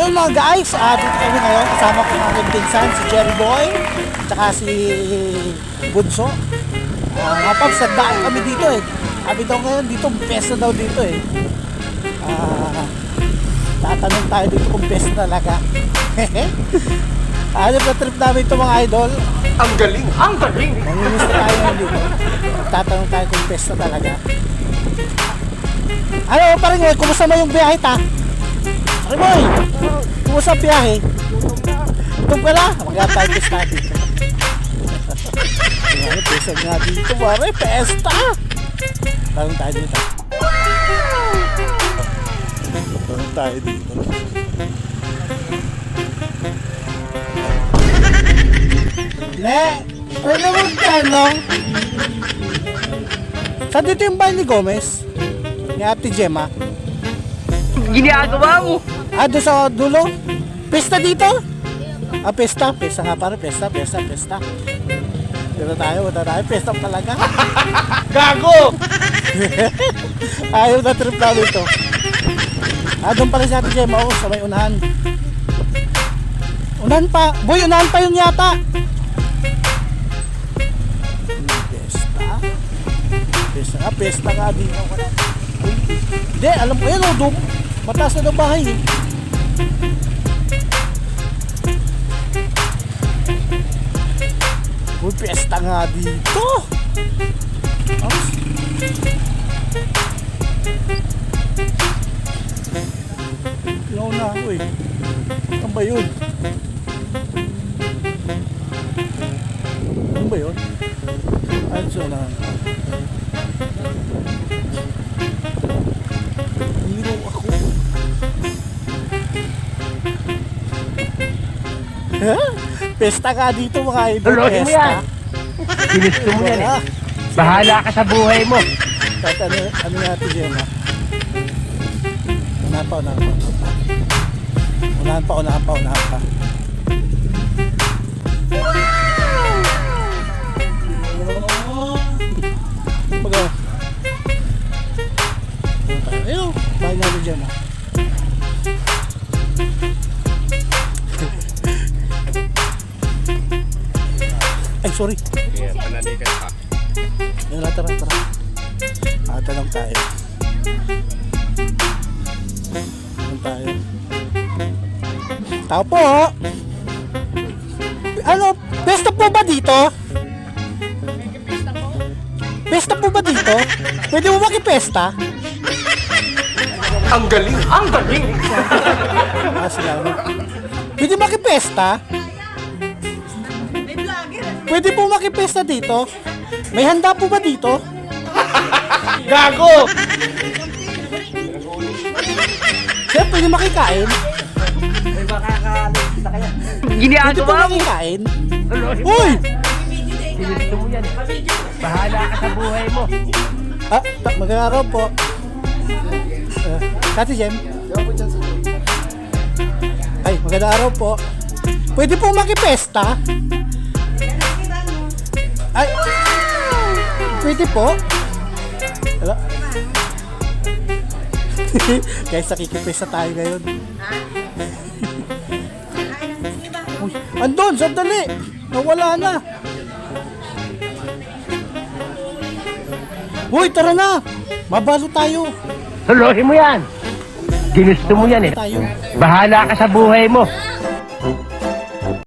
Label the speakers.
Speaker 1: yun mga guys, ah, dito kami ngayon. Kasama ko ng aking pinsan, si Jerry Boy, tsaka si Bunso. Ah, nga pa, sandaan kami dito eh. Sabi daw ngayon dito, best na daw dito eh. Ah, tatanong tayo dito kung best talaga. ano ba trip namin ito mga idol?
Speaker 2: Ang galing! Ang galing!
Speaker 1: Nanginis na tayo ngayon dito. Tatanong tayo kung best talaga. Ano pa rin, kumusta mo yung biyahe ta? Pare boy, kumusta ang biyahe? Tutog ka na? Mag-tayo test natin. Ayan, pesa nga dito, pare, pesta! Tanong tayo dito. Tanong tayo dito. Ne, pwede mo tanong? Saan dito yung bahay ni Gomez? Ni Ate Gemma?
Speaker 3: Ginagawa mo.
Speaker 1: Ah, doon sa dulo? Pesta dito? Ah, pesta. Pesta nga pare. Pesta, pesta, pesta. Dito tayo, wala tayo. Pesta talaga.
Speaker 2: Gago!
Speaker 1: Ayaw na trip namin ito. Ah, doon pala si Ate Gemma. Oo, sa may unahan. Unahan pa. Boy, unahan pa yun yata. Pesta. Pesta nga, pesta nga dito. Hindi, alam ko yan. Oh, doon. Mataas na ng bahay. Eh. Uy, pesta nga dito. Ang Nauna ako eh. Ano ba yun? Ano ba yun? Ano sa na? Pesta ka dito mga idol.
Speaker 3: Tuloy mo yan. Ginusto mo yan eh. Bahala ka sa buhay mo.
Speaker 1: Kahit ano, ano nga ito Gemma? Unahan pa, unahan pa, unahan pa. Unahan pa, unahan pa, unahan pa. Baga. Ayun, bahay nga ni Gemma. Sorry.
Speaker 2: Yeah, panalikan ka.
Speaker 1: Tara, tara, tara. Ah, tanong tayo. Tanong tayo. Tao po. Ano, pesta po ba dito? Pesta po ba dito? Pwede mo makipesta?
Speaker 2: Ang galing! Ang galing!
Speaker 1: Ah, salamat. Pwede makipesta? Pwede po makipesta dito? May handa po ba dito?
Speaker 2: Gago!
Speaker 1: Sir, pwede makikain? Pwede po
Speaker 3: Ginagawa mo.
Speaker 1: makikain?
Speaker 3: Tuloy mo.
Speaker 1: Uy!
Speaker 3: Ginusto mo yan. Bahala ka sa buhay mo.
Speaker 1: Ah, ta- magandang araw po. Uh, Kati Jem. Ay, magandang araw po. Pwede po makipesta? Ay, pwede po? Hello? Guys, nakikipesta tayo ngayon. Uy, andun, sandali. Nawala na. Uy, tara na. Mabalo tayo.
Speaker 3: Tuloy mo yan. Ginusto mo yan eh.
Speaker 1: Tayo.
Speaker 3: Bahala ka sa buhay mo.